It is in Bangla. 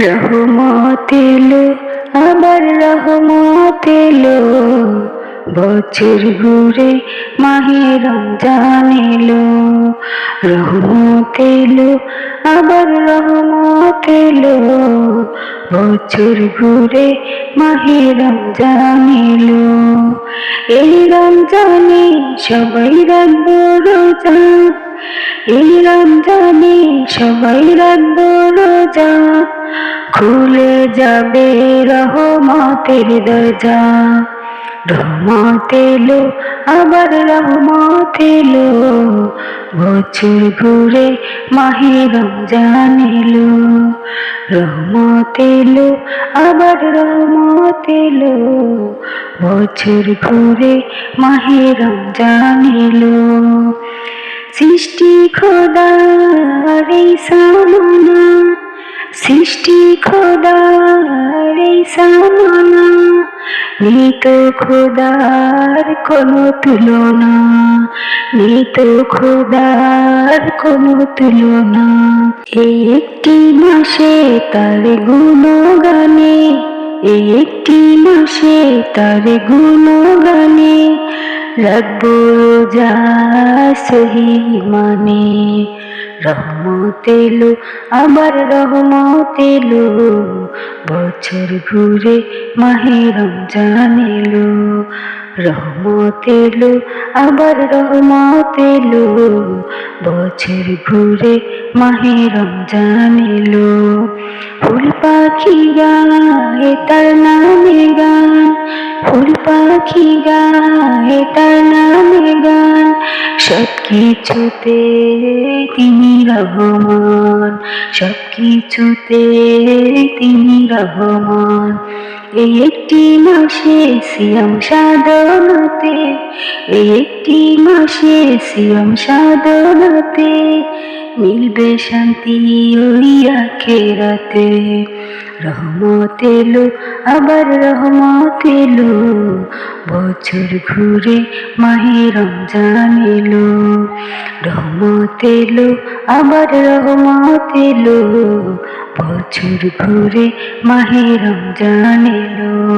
রহমত আবার রহমত বছর ঘুরে মাহে রমজান এলো। আবার রহমত বছর ঘুরে মাহে রমজান এলো। এই রমজানে সবাই রাখব রোজা। এই রমজানে সবাই রাখব রোজা খুলে যাবে রহমতের দরজা। রহমত এলো, আবার রহমত এলো। বছর ঘুরে মাহে রমজান এলো। রহমত আবার রহমত এলো। বছর ঘুরে মাহে রমজান এলো। সৃষ্টি খোদার এই সামনা সৃষ্টি খোদার এই সামনা নিত খোদার কোনো তুলনা নিত খোদার কোনো তুলনা। এই একটি মাসে তার গুণগানে এই একটি মাসে তার গুণগানে, রাখব যা সহি মানে। রহমত এলো আবার রহমত এলো। বছর ঘুরে মাহে রমজান এলো। রহমত এলো আবার রহমত এলো। বছর ঘুরে মাহে রমজান ফুল পাখি গায়ে তার নামে গান। ফুল পাখি গায়ে তার নামে গান। সব কিছুতে তিনি রহমান সব কিছুতে তিনি রহমান। এই একটি মাসে সিয়াম সাধনাতে, এই একটি মাসে সিয়াম সাধনাতে মিলবে শান্তি ওই আখেরাতে। রহমত এলো, আবার রহমত এলো বছর ঘুরে মাহে রমজান এলো। রহমত এলো, আবার রহমত এলো। বছর ঘুরে মাহে রমজান এলো।